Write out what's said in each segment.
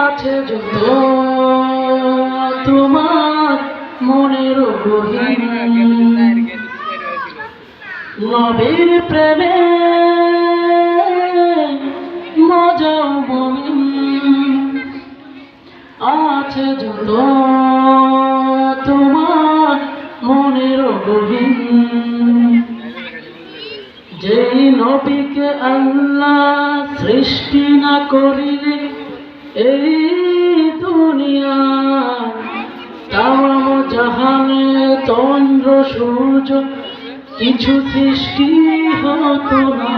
আছে যত তোমার মনের নবীর প্রেমে মমিন আছে যত তোমার মনের যেই নবীকে আল্লাহ সৃষ্টি না করিলে এই দুনিয়া তাম জাহানে চন্দ্র সূর্য, কিছু সৃষ্টি হতো না।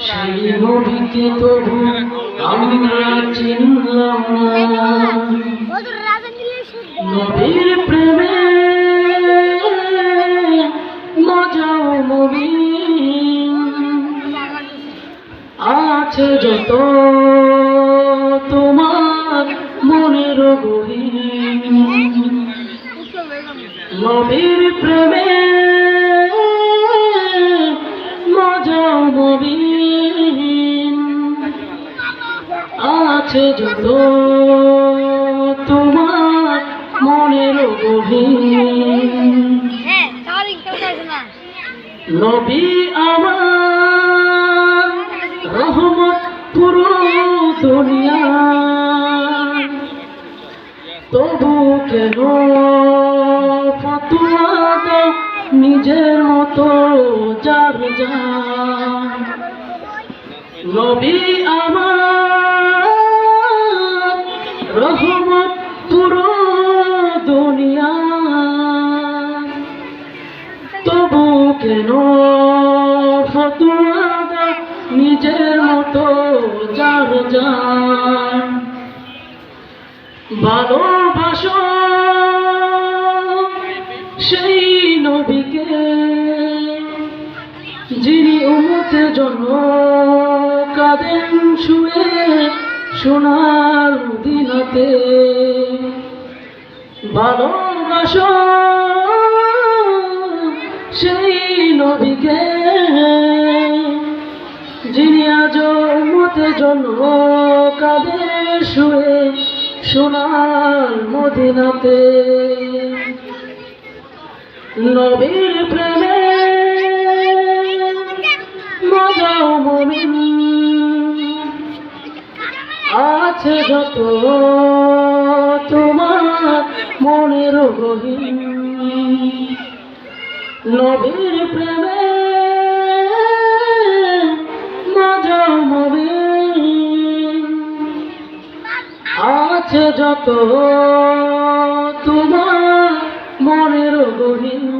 সেই নবীকে তবু আমরা চিনলাম না। নবীর প্রেমে মজাও মবিন আছে যত নবীর প্রেমে মজাও মবিন। আছে যত তোমার মনের গহীন নবী আমার রহমত পুরো দুনিয়া তবু কেন ফতুয়া নিজের মতো যার যা নবী আমার রহমত পুরো দুনিয়া। তবু কেন ফতুয়া নিজের মতো যার ভালোবাসো। সেই নবীকে যিনি উমতে জন্য কাঁদেন শুয়ে সোনার দিনতে ভালোবাসো সেই নবীকে যিনি আজ মতে জন্ম কাঁদে শুয়ে সোনার মদিনাতে। নবীর প্রেমে মজাও মমিন আছে যত তোমার মনের গহীন নবীর প্রেমে আছে যত তোমার মনের গহীন